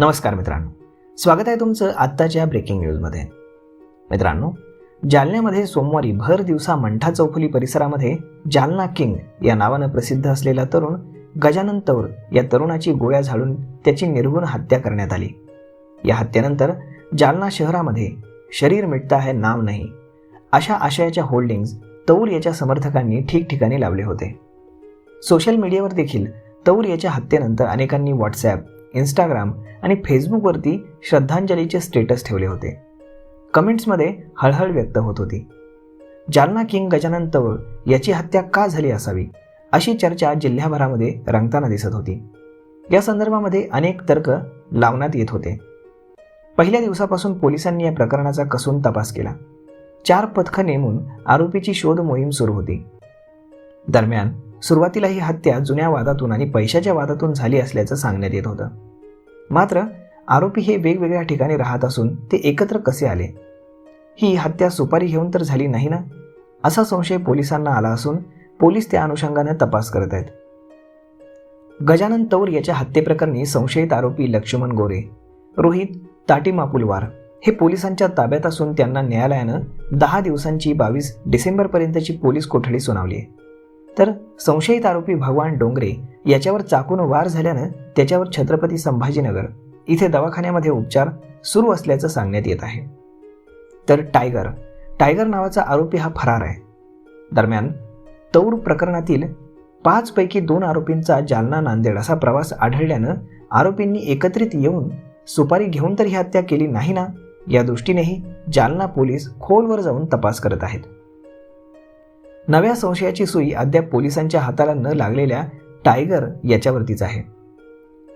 नमस्कार मित्रांनो. स्वागत आहे तुमचं आत्ताच्या ब्रेकिंग न्यूजमध्ये मित्रांनो जालन्यामध्ये सोमवारी भर दिवसा मंठा चौफुली परिसरामध्ये जालना किंग या नावानं प्रसिद्ध असलेला तरुण गजानन तौर या तरुणाची गोळ्या झाडून त्याची निर्गुण हत्या करण्यात आली. या हत्येनंतर जालना शहरामध्ये शरीर मिटता है नाव नाही अशा आशयाच्या होल्डिंग्ज तौर याच्या समर्थकांनी ठिकठिकाणी लावले होते. सोशल मीडियावर देखील तौर याच्या हत्येनंतर अनेकांनी व्हॉट्सॲप इंस्टाग्राम आणि फेसबुकवरती श्रद्धांजलीचे स्टेटस ठेवले होते. कमेंट्समध्ये हळहळ व्यक्त होत होती. जालना किंग गजानन तवळ याची हत्या का झाली असावी? अशी चर्चा जिल्ह्याभरामध्ये रंगताना दिसत होती. या संदर्भामध्ये अनेक तर्क लावण्यात येत होते. पहिल्या दिवसापासून पोलिसांनी या प्रकरणाचा कसून तपास केला. चार पथकं नेमून आरोपीची शोध मोहीम सुरू होती. दरम्यान सुरुवातीला ही हत्या जुन्या वादातून आणि पैशाच्या वादातून झाली असल्याचं सांगण्यात येत होतं. मात्र आरोपी हे वेगवेगळ्या ठिकाणी राहत असून ते एकत्र कसे आले? ही हत्या सुपारी घेऊन तर झाली नाही ना? असा संशय पोलिसांना आला असून पोलीस त्या अनुषंगाने तपास करत आहेत. गजानन तौर याच्या हत्येप्रकरणी संशयित आरोपी लक्ष्मण गोरे रोहित ताटीमापुलवार हे पोलिसांच्या ताब्यात असून त्यांना न्यायालयानं दहा दिवसांची बावीस डिसेंबरपर्यंतची पोलीस कोठडी सुनावली आहे. तर संशयित आरोपी भगवान डोंगरे याच्यावर चाकून वार झाल्यानं त्याच्यावर छत्रपती संभाजीनगर इथे दवाखान्यामध्ये उपचार सुरू असल्याचं सांगण्यात येत आहे. तर टायगर टायगर नावाचा आरोपी हा फरार आहे. दरम्यान तौर प्रकरणातील पाचपैकी दोन आरोपींचा जालना नांदेड असा प्रवास आढळल्यानं आरोपींनी एकत्रित येऊन सुपारी घेऊन तर ही हत्या केली नाही ना? या दृष्टीनेही जालना पोलीस खोलवर जाऊन तपास करत आहेत. नव्या संशयाची सुई अद्याप पोलिसांच्या हाताला न लागलेल्या टायगर याच्यावरतीच आहे.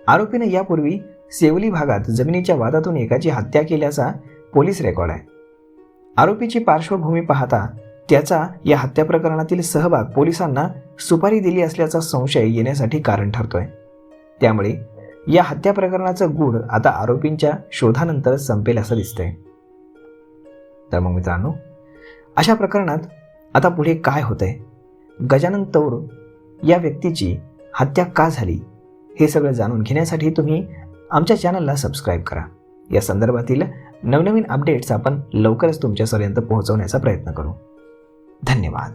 आरोपीने यापूर्वी सेवली भागात जमिनीच्या वादातून एकाची हत्या केल्याचा पोलीस रेकॉर्ड आहे. आरोपीची पार्श्वभूमी पाहता त्याचा या हत्या प्रकरणातील सहभाग पोलिसांना सुपारी दिली असल्याचा संशय येण्यासाठी कारण ठरतोय. त्यामुळे या हत्या प्रकरणाचं गूढ आता आरोपींच्या शोधानंतर संपेल असं दिसतंय. तर मग मित्रांनो अशा प्रकरणात आता पुढे काय होतंय? गजानन तौर या व्यक्तीची हत्या का झाली? हे सगळं जाणून घेण्यासाठी तुम्ही आमच्या चॅनलला सबस्क्राईब करा. या संदर्भातील नवनवीन अपडेट्स आपण लवकरच तुमच्यापर्यंत पोहोचवण्याचा प्रयत्न करू. धन्यवाद.